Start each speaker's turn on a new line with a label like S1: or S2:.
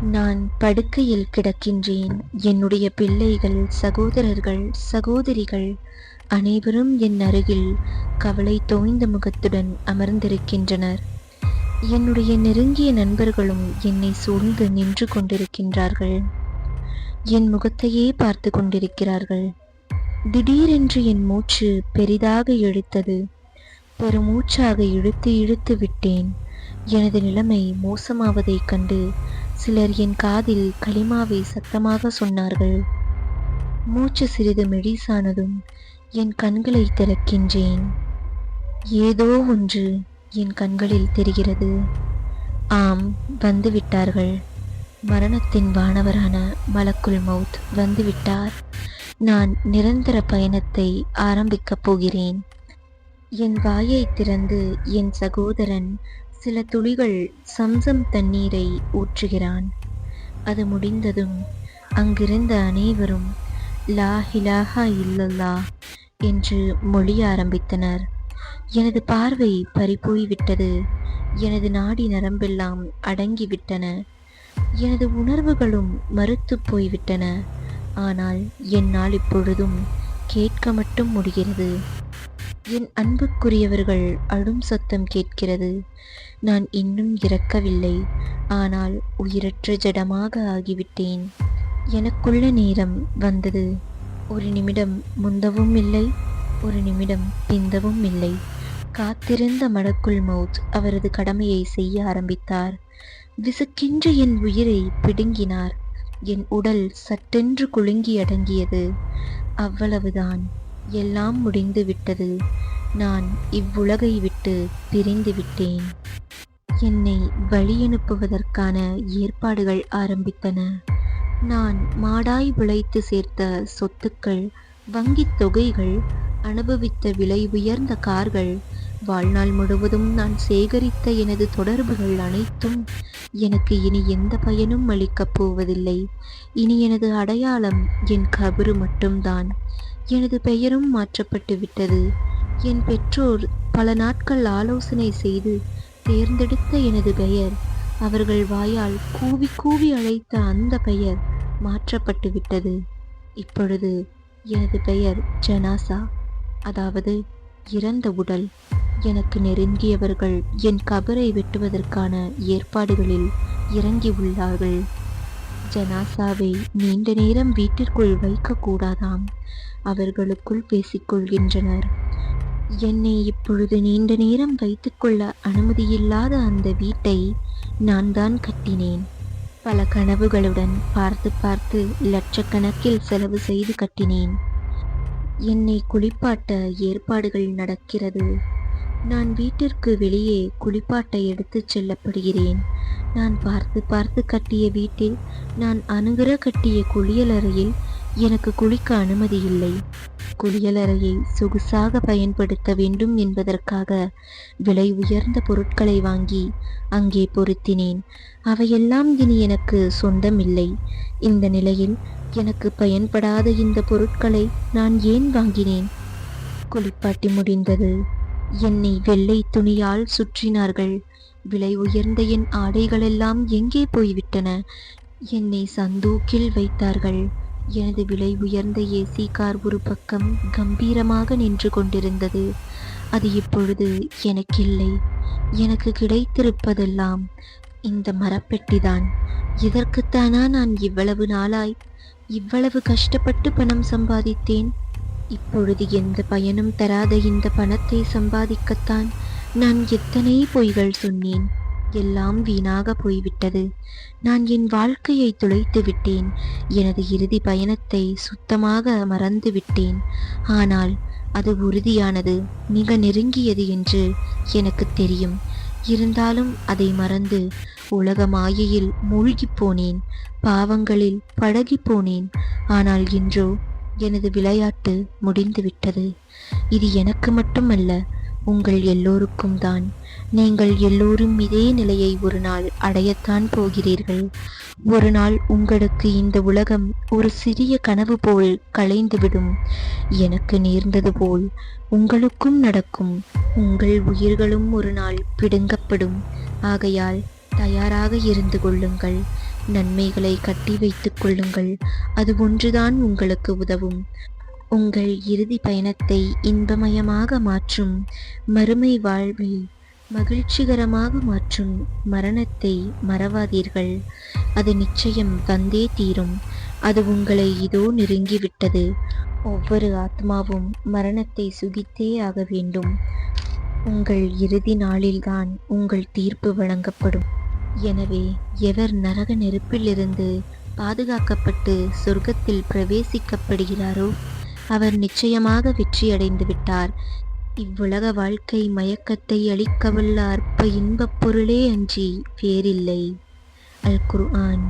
S1: நான் படுக்கையில் கிடக்கின்றேன். என்னுடைய பிள்ளைகள் சகோதரர்கள் சகோதரிகள் அனைவரும் என் அருகில் கவலை தோய்ந்த முகத்துடன் அமர்ந்திருக்கின்றனர். என்னுடைய நெருங்கிய நண்பர்களும் என்னை சூழ்ந்து நின்று கொண்டிருக்கின்றார்கள். என் முகத்தையே பார்த்து கொண்டிருக்கிறார்கள். திடீரென்று என் மூச்சு பெரிதாக இழுத்தது பெருமூச்சாக இழுத்து இழுத்து விட்டேன். எனது நிலைமை மோசமாவதைக் கண்டு சிலர் என் காதில் களிமாவை சத்தமாக சொன்னார்கள். மூச்சு சிறிது மெடிசானதும் என் கண்களை திறக்கின்றேன். ஏதோ ஒன்று என் கண்களில் தெரிகிறது. ஆம் வந்துவிட்டார்கள். மரணத்தின் வானவரான மலக்குல் மவுத் வந்துவிட்டார். நான் நிரந்தர பயணத்தை ஆரம்பிக்கப் போகிறேன். என் வாயை திறந்து என் சகோதரன் சில துளிகள் சம்சம் தண்ணீரை ஊற்றுகிறான். அது முடிந்ததும் அங்கிருந்த அனைவரும் லா ஹிலாஹா இல்லல்லா என்று மொழிய ஆரம்பித்தனர். எனது பார்வை பறிபோய்விட்டது. எனது நாடி நரம்பெல்லாம் அடங்கிவிட்டன. எனது உணர்வுகளும் மறுத்து போய்விட்டன. ஆனால் என்னால் இப்பொழுதும் கேட்க மட்டும் முடிகிறது. என் அன்புக்குரியவர்கள் அழும் சத்தம் கேட்கிறது. நான் இன்னும் இறக்கவில்லை. ஆனால் உயிரற்ற ஜடமாக ஆகிவிட்டேன். எனக்குள்ள நேரம் வந்தது. ஒரு நிமிடம் முந்தவும் இல்லை ஒரு நிமிடம் பிந்தவும் இல்லை. காத்திருந்த மடக்குள் மவுத் அவரது கடமையை செய்ய ஆரம்பித்தார். விசுக்கின்ற என் உயிரை பிடுங்கினார். என் உடல் சட்டென்று குலுங்கி அடங்கியது. அவ்வளவுதான். எல்லாம் முடிந்து விட்டது. நான் இவ்வுலகை விட்டு பிரிந்து விட்டேன். என்னை வழியனுப்புவதற்கான ஏற்பாடுகள் ஆரம்பித்தன. நான் மாடாய் விளைத்து சேர்த்த சொத்துக்கள் வங்கித் தொகைகள் அனுபவித்த விலை உயர்ந்த கார்கள் வாழ்நாள் முழுவதும் நான் சேகரித்த எனது தொடர்புகள் அனைத்தும் எனக்கு இனி எந்த பயனும் அளிக்கப் போவதில்லை. இனி எனது அடையாளம் என் கபரு மட்டும்தான். எனது பெயரும் மாற்றப்பட்டு விட்டது. என் பெற்றோர் பல நாட்கள் ஆலோசனை செய்து தேர்ந்தெடுத்த எனது பெயர். அவர்கள் வாயால் கூவி கூவி அழைத்த அந்த பெயர் மாற்றப்பட்டு விட்டது. இப்பொழுது எனது பெயர் ஜனாசா. அதாவது இறந்த உடல். எனக்கு நெருங்கியவர்கள் என் கபரை வெட்டுவதற்கான ஏற்பாடுகளில் இறங்கி உள்ளார்கள் ஜனாசாவை நீண்ட நேரம் வீட்டிற்குள் வைக்கக்கூடாதாம். அவர்களுக்குள் பேசிக்கொள்கின்றனர். என்னை இப்பொழுது நீண்ட நேரம் வைத்துக்கொள்ள அனுமதியில்லாத அந்த வீட்டை நான் தான் கட்டினேன். பல கனவுகளுடன் பார்த்து பார்த்து லட்சக்கணக்கில் செலவு செய்து கட்டினேன். என்னை குளிப்பாட்ட ஏற்பாடுகள் நடக்கிறது. நான் வீட்டிற்கு வெளியே குளிப்பாட்டை எடுத்துச் செல்லப்படுகிறேன். நான் பார்த்து பார்த்து கட்டிய வீட்டில் நான் அணுகுற கட்டிய குளியலறையில் எனக்கு குளிக்க அனுமதி இல்லை. குளியலறையை சொகுசாக பயன்படுத்த வேண்டும் என்பதற்காக விலை உயர்ந்த பொருட்களை வாங்கி அங்கே பொருத்தினேன். அவையெல்லாம் இனி எனக்கு சொந்தமில்லை. இந்த நிலையில் எனக்கு பயன்படாத இந்த பொருட்களை நான் ஏன் வாங்கினேன்? குளிப்பாட்டி முடிந்தது. என்னை வெள்ளை துணியால் சுற்றினார்கள். விலை உயர்ந்த என் ஆடைகளெல்லாம் எங்கே போய்விட்டன? என்னை சந்தூக்கில் வைத்தார்கள். எனது விலை உயர்ந்த ஏசி கார் ஒரு பக்கம் கம்பீரமாக நின்று கொண்டிருந்தது. அது இப்பொழுது எனக்கில்லை. எனக்கு கிடைத்திருப்பதெல்லாம் இந்த மரப்பெட்டிதான். இதற்குத்தானா நான் இவ்வளவு நாளாய் இவ்வளவு கஷ்டப்பட்டு பணம் சம்பாதித்தேன்? இப்பொழுது எந்த பயனும் தராத இந்த பணத்தை சம்பாதிக்கத்தான் நான் எத்தனை பொய்கள் சொன்னேன். எல்லாம் வீணாக போய்விட்டது. நான் என் வாழ்க்கையை துளைத்து விட்டேன். எனது இறுதி பயணத்தை சுத்தமாக மறந்து விட்டேன். ஆனால் அது உறுதியானது மிக நெருங்கியது என்று எனக்கு தெரியும். இருந்தாலும் அதை மறந்து உலக மாயையில் மூழ்கிப் போனேன். பாவங்களில் பழகிப் போனேன். ஆனால் இன்றோ எனது விளையாட்டு முடிந்துவிட்டது. இது எனக்கு மட்டுமல்ல உங்கள் எல்லோருக்கும் தான். நீங்கள் எல்லோரும் இதே நிலையை ஒரு நாள் அடையத்தான் போகிறீர்கள். ஒரு நாள் உங்களுக்கு இந்த உலகம் ஒரு சிறிய கனவு போல் கலைந்துவிடும். எனக்கு நேர்ந்தது போல் உங்களுக்கும் நடக்கும். உங்கள் உயிர்களும் ஒரு நாள் பிடுங்கப்படும். ஆகையால் தயாராக இருந்து கொள்ளுங்கள். நன்மைகளை கட்டி வைத்துக் கொள்ளுங்கள். அது ஒன்றுதான் உங்களுக்கு உதவும். உங்கள் இறுதி பயணத்தை இன்பமயமாக மாற்றும். மறுமை வாழ்வை மகிழ்ச்சிகரமாக மாற்றும். மரணத்தை மறவாதீர்கள். அது நிச்சயம் வந்தே தீரும். அது உங்களை இதோ நெருங்கிவிட்டது. ஒவ்வொரு ஆத்மாவும் மரணத்தை சுகித்தே ஆக வேண்டும். உங்கள் இறுதி நாளில்தான் உங்கள் தீர்ப்பு வழங்கப்படும். எனவே எவர் நரக நெருப்பிலிருந்து பாதுகாக்கப்பட்டு சொர்க்கத்தில் பிரவேசிக்கப்படுகிறாரோ அவர் நிச்சயமாக வெற்றியடைந்து விட்டார் இவ்வுலக வாழ்க்கை மயக்கத்தை அளிக்கவல்ல அற்ப இன்பப் பொருளே அன்றி வேறில்லை. அல் குர்ஆன்.